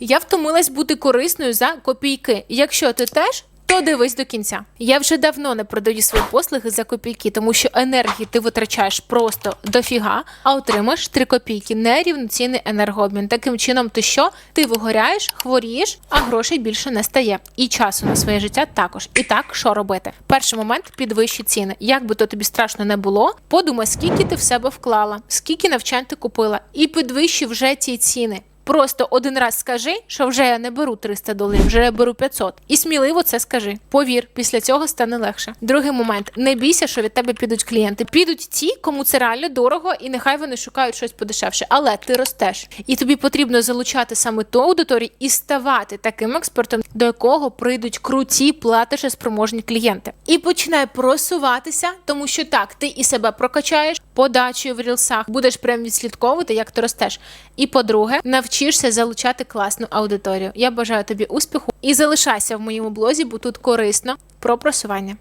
Я втомилась бути корисною за копійки. Якщо ти теж. То дивись до кінця. Я вже давно не продаю свої послуги за копійки, тому що енергії ти витрачаєш просто дофіга, а отримаєш 3 копійки нерівноцінний енергообмін. Таким чином, ти що? Ти вигоряєш, хворієш, а грошей більше не стає. І часу на своє життя також. І так, що робити? Перший момент підвищі ціни. Як би то тобі страшно не було, подумай, скільки ти в себе вклала, скільки навчань ти купила, і підвищи вже ці ціни. Просто один раз скажи, що вже я не беру 300 доларів, вже я беру 500. І сміливо це скажи. Повір, після цього стане легше. Другий момент: не бійся, що від тебе підуть клієнти. Підуть ті, кому це реально дорого, і нехай вони шукають щось подешевше. Але ти ростеш, і тобі потрібно залучати саме ту аудиторію і ставати таким експертом, до якого прийдуть круті платежеспроможні клієнти. І починай просуватися, тому що так, ти і себе прокачаєш подачею в рілсах, будеш прям відслідковувати, як ти ростеш. І по-друге, навчишся залучати класну аудиторію. Я бажаю тобі успіху і залишайся в моєму блозі, бо тут корисно про просування.